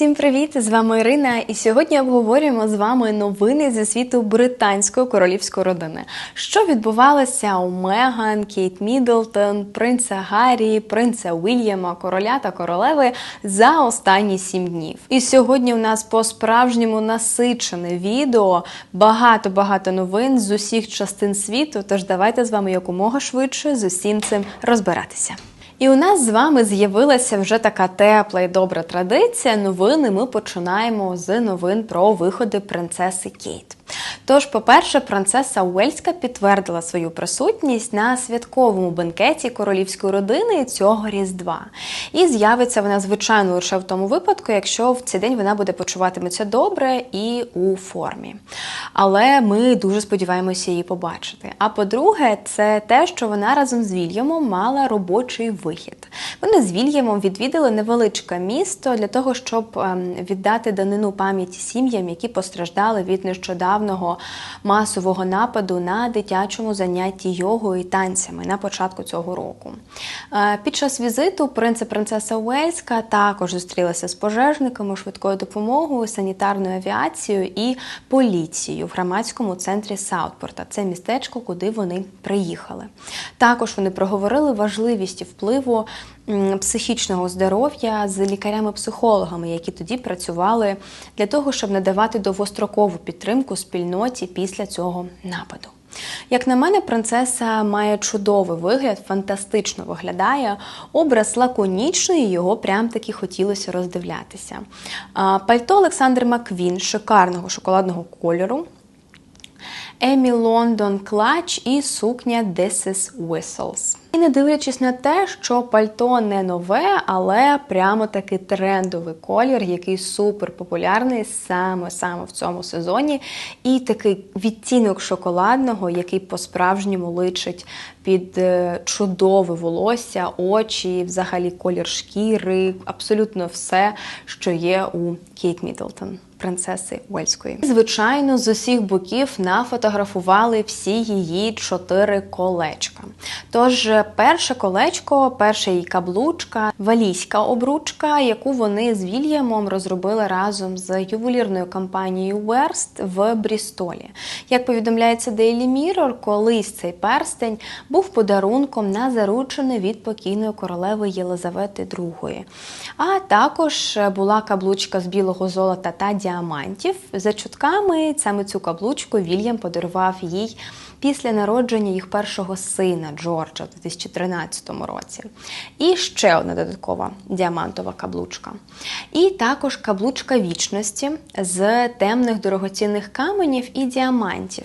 Всім привіт! З вами Ірина, і сьогодні обговорюємо з вами новини зі світу британської королівської родини. Що відбувалося у Меган, Кейт Міддлтон, принца Гаррі, принца Уільяма, короля та королеви за останні сім днів. І сьогодні у нас по-справжньому насичене відео, багато-багато новин з усіх частин світу. Тож давайте з вами якомога швидше з усім цим розбиратися. І у нас з вами з'явилася вже така тепла і добра традиція. Новини ми починаємо з новин про виходи принцеси Кейт. Тож, по-перше, принцеса Уельська підтвердила свою присутність на святковому бенкеті королівської родини цього різдва. І з'явиться вона, звичайно, лише в тому випадку, якщо в цей день вона буде почуватиметься добре і у формі. Але ми дуже сподіваємося її побачити. А по-друге, це те, що вона разом з Вільямом мала робочий вихід. Вони з Вільямом відвідали невеличке місто для того, щоб ем, віддати данину пам'яті сім'ям, які постраждали від нещодавного масового нападу на дитячому занятті йогою і танцями на початку цього року. Е, під час візиту принц і принцеса Уельська також зустрілися з пожежниками, швидкою допомогою, санітарною авіацією і поліцією в громадському центрі Саутпорта. Це містечко, куди вони приїхали. Також вони проговорили важливість впливу психічного здоров'я з лікарями-психологами, які тоді працювали для того, щоб надавати довгострокову підтримку спільноті після цього нападу. Як на мене, принцеса має чудовий вигляд, фантастично виглядає. Образ лаконічний, його прям таки хотілося роздивлятися. Пальто Олександр Маквін шикарного шоколадного кольору. Емі Лондон клач і сукня This is Whistles. І не дивлячись на те, що пальто не нове, але прямо такий трендовий колір, який супер популярний саме саме в цьому сезоні. І такий відтінок шоколадного, який по-справжньому личить під е, чудове волосся, очі, взагалі колір шкіри, абсолютно все, що є у Кейт Міддлтон принцеси Уельської. Звичайно, з усіх боків нафотографували всі її чотири колечка. Тож, перше колечко, перша її каблучка, валійська обручка, яку вони з Вільямом розробили разом з ювелірною компанією Верст в Брістолі. Як повідомляється Daily Mirror, колись цей перстень був подарунком на заручене від покійної королеви Єлизавети II. А також була каблучка з білого золота та діамантів діамантів. За чутками саме цю каблучку Вільям подарував їй після народження їх першого сина Джорджа у 2013 році. І ще одна додаткова діамантова каблучка. І також каблучка вічності з темних дорогоцінних каменів і діамантів.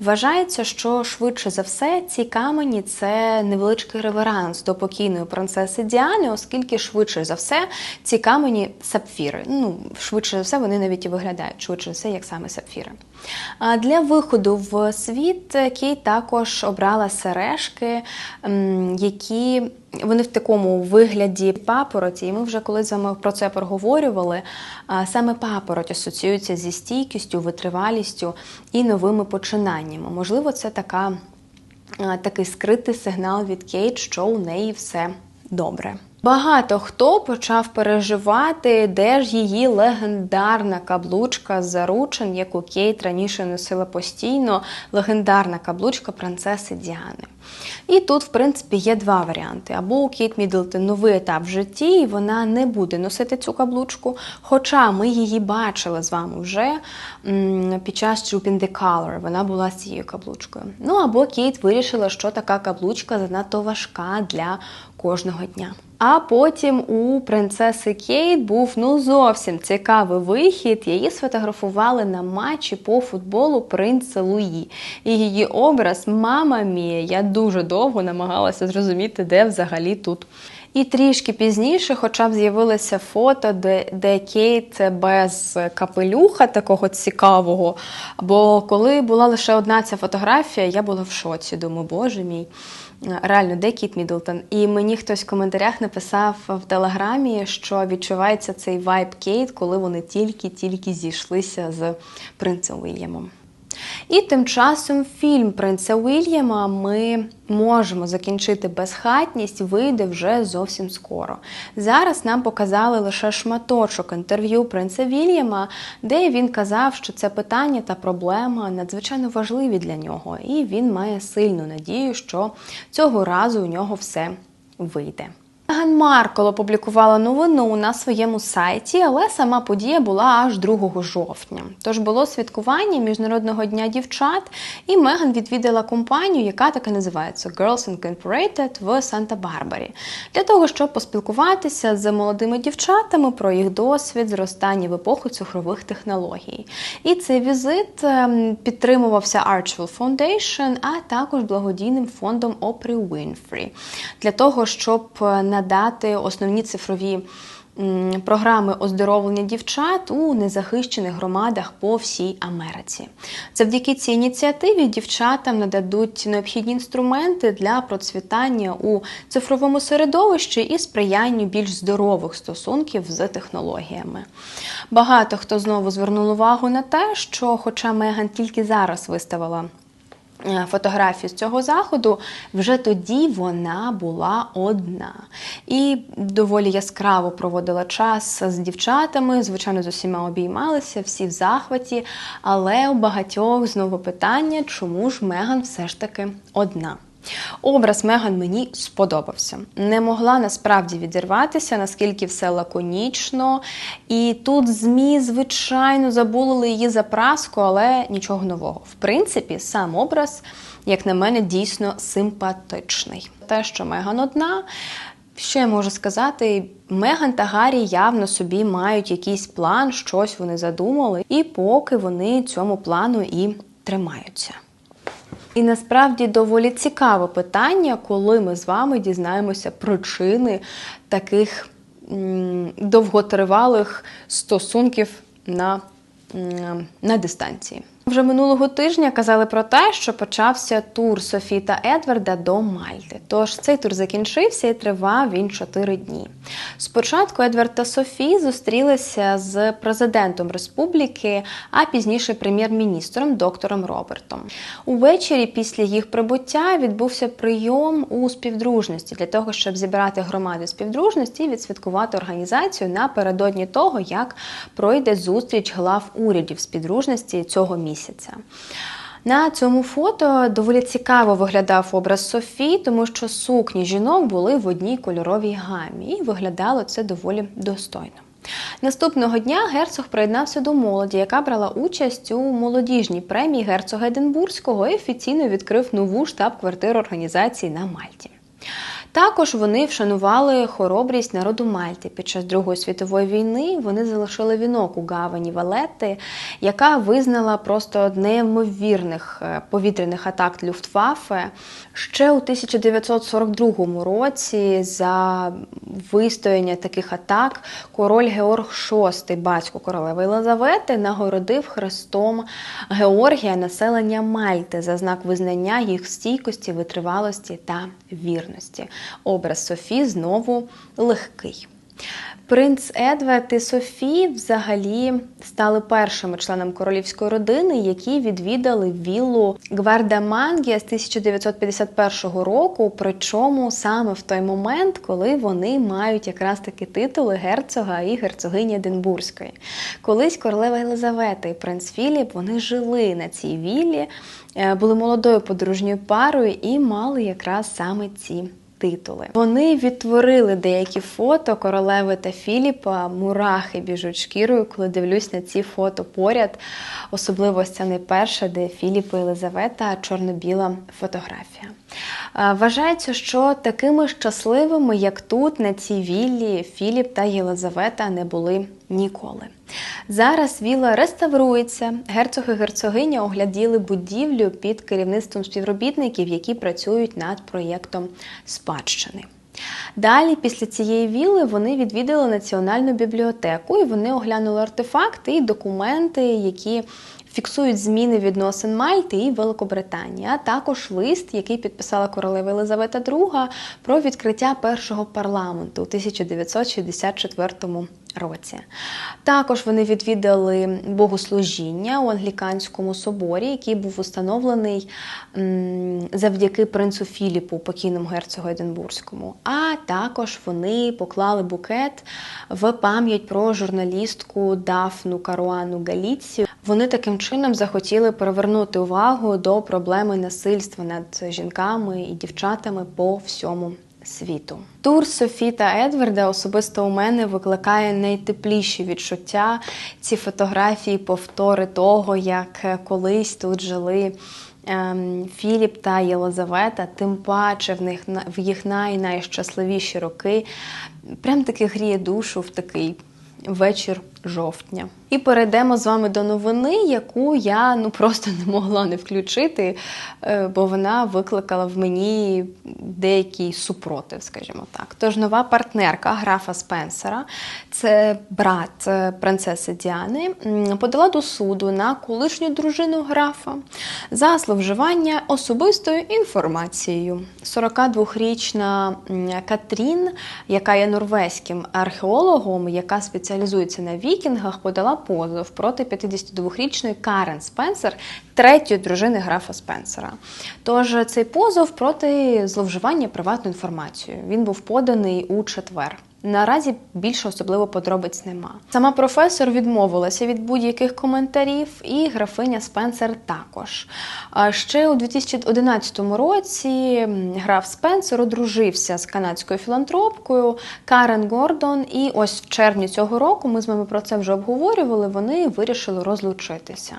Вважається, що швидше за все ці камені це невеличкий реверанс до покійної принцеси Діани, оскільки швидше за все ці камені сапфіри. Ну, швидше за все, вони навіть і виглядають швидше все, як саме сапфіри. А для виходу в світ Кейт також обрала сережки, які вони в такому вигляді папороті, і ми вже коли з вами про це проговорювали. Саме папороть асоціюється зі стійкістю, витривалістю і новими починаннями. Можливо, це така, такий скритий сигнал від Кейт, що у неї все добре. Багато хто почав переживати, де ж її легендарна каблучка з заручин, яку Кейт раніше носила постійно, легендарна каблучка принцеси Діани. І тут, в принципі, є два варіанти. Або у Кейт Міддлтон новий етап в житті, і вона не буде носити цю каблучку. Хоча ми її бачили з вами вже під час Troop in the Color, вона була з цією каблучкою. Ну або Кейт вирішила, що така каблучка занадто важка для кожного дня. А потім у принцеси Кейт був ну зовсім цікавий вихід. Її сфотографували на матчі по футболу принца Луї. І її образ Мама Мія. Я дуже довго намагалася зрозуміти, де взагалі тут. І трішки пізніше, хоча б з'явилося фото, де де Кейт без капелюха такого цікавого. Бо коли була лише одна ця фотографія, я була в шоці. Думаю, боже мій. Реально, де Кіт Мідлтон? І мені хтось в коментарях написав в телеграмі, що відчувається цей вайб Кейт, коли вони тільки-тільки зійшлися з принцем Вільямом. І тим часом фільм принца Уільяма ми можемо закінчити безхатність, вийде вже зовсім скоро. Зараз нам показали лише шматочок інтерв'ю принца Вільяма, де він казав, що це питання та проблема надзвичайно важливі для нього, і він має сильну надію, що цього разу у нього все вийде. Меган Маркл опублікувала новину на своєму сайті, але сама подія була аж 2 жовтня. Тож було святкування Міжнародного дня дівчат, і Меган відвідала компанію, яка так і називається Girls Incorporated в Санта-Барбарі, для того, щоб поспілкуватися з молодими дівчатами про їх досвід, зростання в епоху цифрових технологій. І цей візит ем, підтримувався Archwell Foundation, а також благодійним фондом Опрі Winfrey, для того, щоб на надати основні цифрові програми оздоровлення дівчат у незахищених громадах по всій Америці. Завдяки цій ініціативі дівчатам нададуть необхідні інструменти для процвітання у цифровому середовищі і сприянню більш здорових стосунків з технологіями. Багато хто знову звернув увагу на те, що, хоча Меган тільки зараз виставила. Е, фотографію з цього заходу, вже тоді вона була одна. І доволі яскраво проводила час з дівчатами, звичайно, з усіма обіймалися, всі в захваті. Але у багатьох знову питання, чому ж Меган все ж таки одна. Образ Меган мені сподобався. Не могла насправді відірватися, наскільки все лаконічно. І тут ЗМІ, звичайно, забулили її за праску, але нічого нового. В принципі, сам образ, як на мене, дійсно симпатичний. Те, що Меган одна. Що я можу сказати? Меган та Гаррі явно собі мають якийсь план, щось вони задумали, і поки вони цьому плану і тримаються. І насправді доволі цікаве питання, коли ми з вами дізнаємося причини таких довготривалих стосунків на, на дистанції. Вже минулого тижня казали про те, що почався тур Софі та Едварда до Мальти. Тож цей тур закінчився і тривав він 4 дні. Спочатку Едвард та Софі зустрілися з президентом республіки, а пізніше прем'єр-міністром доктором Робертом. Увечері після їх прибуття відбувся прийом у співдружності для того, щоб зібрати громади співдружності і відсвяткувати організацію напередодні того, як пройде зустріч глав урядів співдружності цього місяця місяця. На цьому фото доволі цікаво виглядав образ Софії, тому що сукні жінок були в одній кольоровій гамі, і виглядало це доволі достойно. Наступного дня герцог приєднався до молоді, яка брала участь у молодіжній премії герцога Единбурзького і офіційно відкрив нову штаб-квартиру організації на Мальті. Також вони вшанували хоробрість народу Мальти. Під час Другої світової війни вони залишили вінок у гавані Валетти, яка визнала просто неймовірних е, повітряних атак Люфтваффе. Ще у 1942 році за вистояння таких атак король Георг VI, батько королеви Єлизавети, нагородив хрестом Георгія населення Мальти за знак визнання їх стійкості, витривалості та вірності образ Софі знову легкий. Принц Едвард і Софі взагалі стали першими членами королівської родини, які відвідали віллу Гвардамангія з 1951 року. Причому саме в той момент, коли вони мають якраз таки титули герцога і герцогині Единбурзької. Колись королева Єлизавета і принц Філіп вони жили на цій віллі, е, були молодою подружньою парою і мали якраз саме ці титули. Вони відтворили деякі фото королеви та Філіпа, мурахи біжуть шкірою, коли дивлюсь на ці фото поряд. Особливо це не перша, де Філіп і Єлизавета чорно-біла фотографія. Вважається, що такими щасливими, як тут, на цій віллі, Філіп та Єлизавета не були ніколи. Зараз віла реставрується. Герцог і герцогиня огляділи будівлю під керівництвом співробітників, які працюють над проєктом спадщини. Далі, після цієї віли, вони відвідали національну бібліотеку і вони оглянули артефакти і документи, які фіксують зміни відносин Мальти і Великобританії, а також лист, який підписала королева Елизавета II про відкриття першого парламенту у 1964 році. Також вони відвідали богослужіння у англіканському соборі, який був установлений завдяки принцу Філіпу, покійному герцогу Единбурзькому. А також вони поклали букет в пам'ять про журналістку Дафну Каруану Галіцію. Вони таким чином захотіли привернути увагу до проблеми насильства над жінками і дівчатами по всьому світу. Тур Софі та Едварда особисто у мене викликає найтепліші відчуття. Ці фотографії, повтори того, як колись тут жили. Ем, Філіп та Єлизавета, тим паче в них в їх най-найщасливіші роки. Прям таки гріє душу в такий вечір жовтня. І перейдемо з вами до новини, яку я ну просто не могла не включити, е, бо вона викликала в мені деякий супротив, скажімо так. Тож нова партнерка графа Спенсера, це брат е, принцеси Діани, подала до суду на колишню дружину графа за зловживання особистою інформацією. 42-річна Катрін, яка є норвезьким археологом, яка спеціалізується на вікінгах, подала позов проти 52-річної Карен Спенсер, третьої дружини графа Спенсера. Тож цей позов проти зловживання приватною інформацією. Він був поданий у четвер. Наразі більше особливо подробиць нема. Сама професор відмовилася від будь-яких коментарів, і графиня Спенсер також. Ще у 2011 році граф Спенсер одружився з канадською філантропкою Карен Гордон. І ось в червні цього року ми з вами про це вже обговорювали. Вони вирішили розлучитися.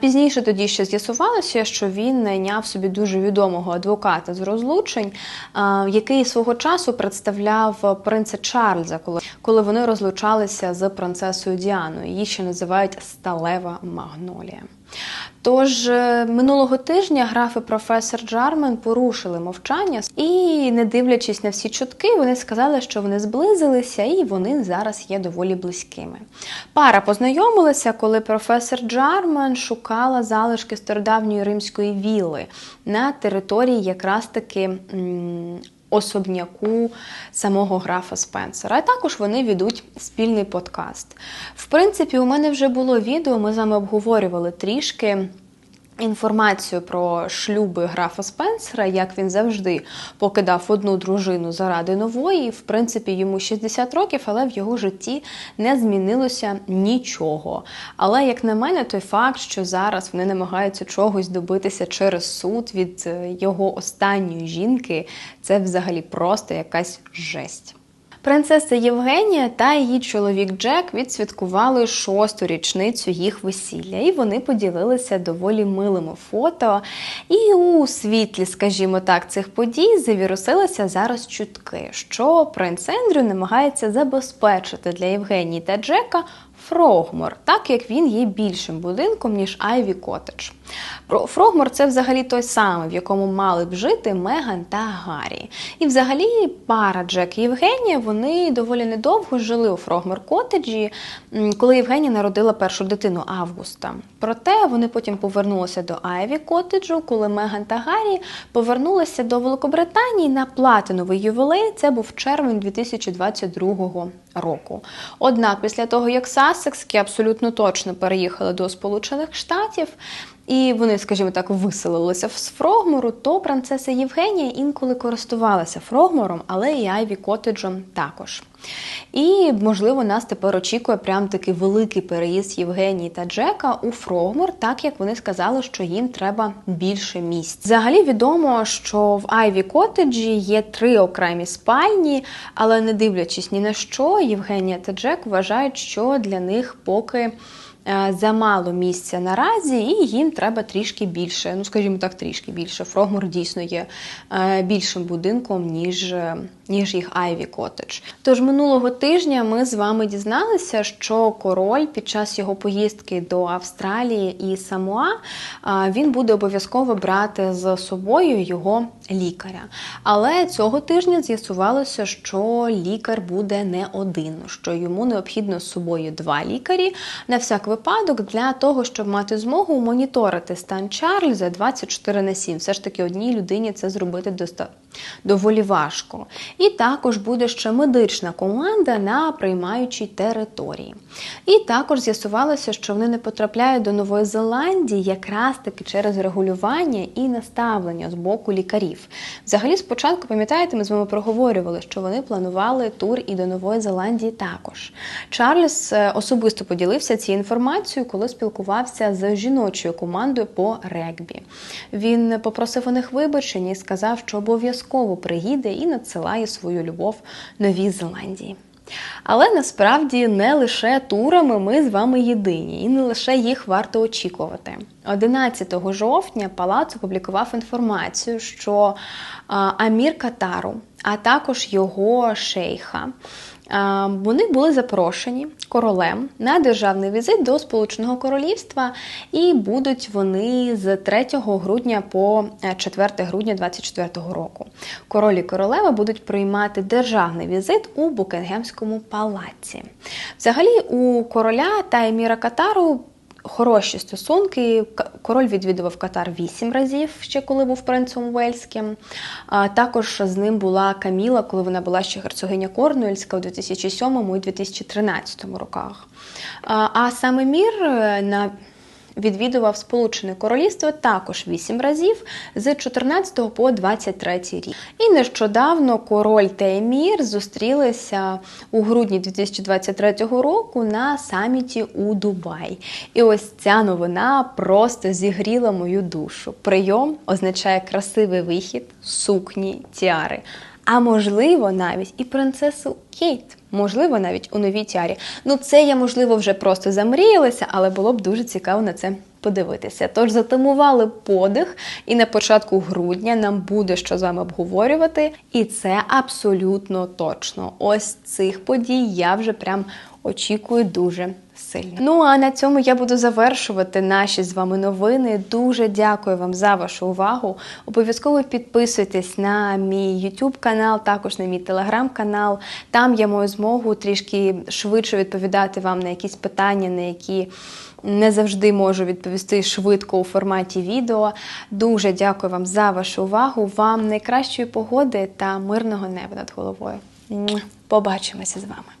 Пізніше тоді ще з'ясувалося, що він найняв собі дуже відомого адвоката з розлучень, який свого часу представляв принца Чарльза, коли коли вони розлучалися з принцесою Діаною. Її ще називають Сталева Магнолія. Тож е, минулого тижня граф і професор Джармен порушили мовчання і, не дивлячись на всі чутки, вони сказали, що вони зблизилися і вони зараз є доволі близькими. Пара познайомилася, коли професор Джармен шукала залишки стародавньої римської вілли на території якраз таки особняку самого графа Спенсера. А також вони ведуть спільний подкаст. В принципі, у мене вже було відео, ми з вами обговорювали трішки. Інформацію про шлюби графа Спенсера, як він завжди покидав одну дружину заради нової. В принципі, йому 60 років, але в його житті не змінилося нічого. Але, як на мене, той факт, що зараз вони намагаються чогось добитися через суд від е, його останньої жінки, це взагалі просто якась жесть. Принцеса Євгенія та її чоловік Джек відсвяткували шосту річницю їх весілля, і вони поділилися доволі милими фото. І у світлі, скажімо так, цих подій завірусилися зараз чутки, що принц Ендрю намагається забезпечити для Євгенії та Джека Фрогмор, так як він є більшим будинком, ніж Айві Котедж. Фрогмор це взагалі той самий, в якому мали б жити Меган та Гаррі. І взагалі пара Джек і Євгенія вони доволі недовго жили у Фрогмор Котеджі, коли Євгенія народила першу дитину Августа. Проте вони потім повернулися до Айві Котеджу, коли Меган та Гаррі повернулися до Великобританії на платиновий ювілей. Це був червень 2022 року. Однак, після того, як Сассекські абсолютно точно переїхали до Сполучених Штатів, і вони, скажімо так, виселилися з Фрогмору, то принцеса Євгенія інколи користувалася Фрогмором, але і Айві Котеджем також. І, можливо, нас тепер очікує прям такий великий переїзд Євгенії та Джека у Фрогмор, так як вони сказали, що їм треба більше місць. Взагалі відомо, що в Айві Котеджі є три окремі спальні, але не дивлячись ні на що, Євгенія та Джек вважають, що для них поки. Е, замало місця наразі, і їм треба трішки більше. Ну, скажімо так, трішки більше. Фрогмор дійсно є е, більшим будинком, ніж ніж їх Айві Котедж. Тож минулого тижня ми з вами дізналися, що король під час його поїздки до Австралії і Самоа він буде обов'язково брати з собою його лікаря. Але цього тижня з'ясувалося, що лікар буде не один, що йому необхідно з собою два лікарі на всяк випадок для того, щоб мати змогу моніторити стан Чарльза 24 на 7. Все ж таки одній людині це зробити достатньо доволі важко. І також буде ще медична команда на приймаючій території. І також з'ясувалося, що вони не потрапляють до Нової Зеландії якраз таки через регулювання і наставлення з боку лікарів. Взагалі, спочатку, пам'ятаєте, ми з вами проговорювали, що вони планували тур і до Нової Зеландії також. Чарльз е, особисто поділився цією інформацією, коли спілкувався з жіночою командою по регбі. Він попросив у них вибачення і сказав, що обов'язково приїде і надсилає свою любов Новій Зеландії. Але насправді не лише турами ми з вами єдині, і не лише їх варто очікувати. 11 жовтня палац опублікував інформацію, що Амір Катару, а також його шейха. Вони були запрошені королем на державний візит до Сполученого Королівства, і будуть вони з 3 грудня по 4 грудня 2024 року. Король і королева будуть приймати державний візит у Букингемському палаці. Взагалі, у короля та еміра Катару хороші стосунки. Король відвідував Катар вісім разів, ще коли був принцем Уельським. Також з ним була Каміла, коли вона була ще герцогиня Корнуельська у 2007 і 2013 роках. А саме мір е, на відвідував Сполучене Королівство також 8 разів з 14 по 23 рік. І нещодавно король та емір зустрілися у грудні 2023 року на саміті у Дубай. І ось ця новина просто зігріла мою душу. Прийом означає красивий вихід, сукні, тіари. А можливо, навіть і принцесу Кейт. Можливо, навіть у новій тярі. Ну, це я, можливо, вже просто замріялася, але було б дуже цікаво на це подивитися. Тож затамували подих, і на початку грудня нам буде що з вами обговорювати. І це абсолютно точно. Ось цих подій я вже прям очікую дуже сильно. Ну а на цьому я буду завершувати наші з вами новини. Дуже дякую вам за вашу увагу. Обов'язково підписуйтесь на мій YouTube канал, також на мій телеграм-канал. Там я маю змогу трішки швидше відповідати вам на якісь питання, на які. Не завжди можу відповісти швидко у форматі відео. Дуже дякую вам за вашу увагу. Вам найкращої погоди та мирного неба над головою. Побачимося з вами.